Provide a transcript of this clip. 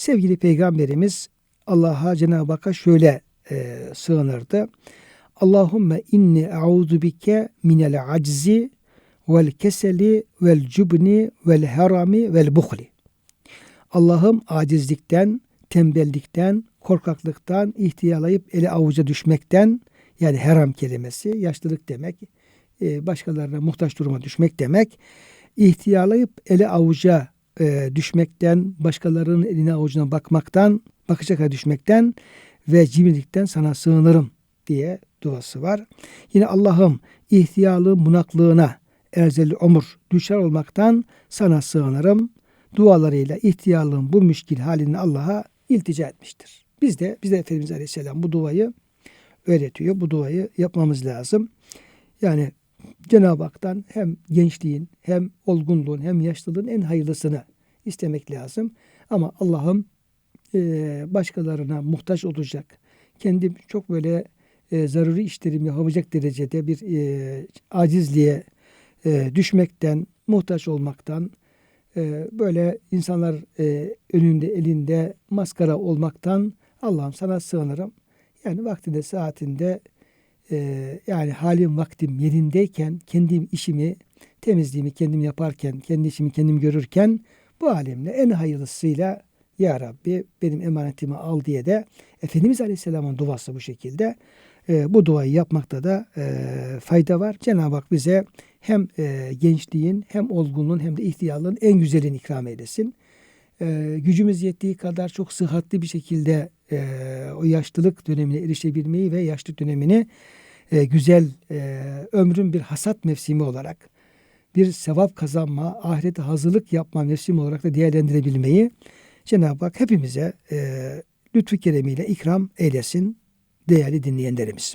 Sevgili Peygamberimiz Allah'a Cenab-ı Hakk'a şöyle e, sığınırdı. Allahümme inni e'udhu bike minel aczi vel keseli vel cübni vel herami vel buhli. Allah'ım acizlikten, tembellikten, korkaklıktan, ihtiyarlayıp ele avuca düşmekten, yani heram kelimesi, yaşlılık demek, e, başkalarına muhtaç duruma düşmek demek, ihtiyarlayıp ele avuca e, düşmekten, başkalarının eline avucuna bakmaktan, bakacak düşmekten ve cimrilikten sana sığınırım diye duası var. Yine Allah'ım ihtiyarlığın bunaklığına, erzeli omur, düşer olmaktan sana sığınırım. Dualarıyla ihtiyarlığın bu müşkil halini Allah'a iltica etmiştir. Biz de, biz de Efendimiz Aleyhisselam bu duayı öğretiyor. Bu duayı yapmamız lazım. Yani Cenab-ı Hak'tan hem gençliğin hem olgunluğun hem yaşlılığın en hayırlısını istemek lazım. Ama Allah'ım e, başkalarına muhtaç olacak, kendi çok böyle e, zaruri işlerimi yapamayacak derecede bir e, acizliğe düşmekten, muhtaç olmaktan, böyle insanlar önünde elinde maskara olmaktan Allah'ım sana sığınırım. Yani vaktinde saatinde e, yani halim vaktim yerindeyken kendim işimi temizliğimi kendim yaparken kendi işimi kendim görürken bu alemle en hayırlısıyla ya Rabbi benim emanetimi al diye de Efendimiz Aleyhisselam'ın duası bu şekilde. E, bu duayı yapmakta da e, fayda var. Cenab-ı Hak bize hem e, gençliğin hem olgunluğun hem de ihtiyarlığın en güzelini ikram eylesin. E, gücümüz yettiği kadar çok sıhhatli bir şekilde e, o yaşlılık dönemine erişebilmeyi ve yaşlılık dönemini e, güzel e, ömrün bir hasat mevsimi olarak bir sevap kazanma, ahirete hazırlık yapma mevsimi olarak da değerlendirebilmeyi Cenab-ı Hak hepimize e, lütfu keremiyle ikram eylesin değerli dinleyenlerimiz.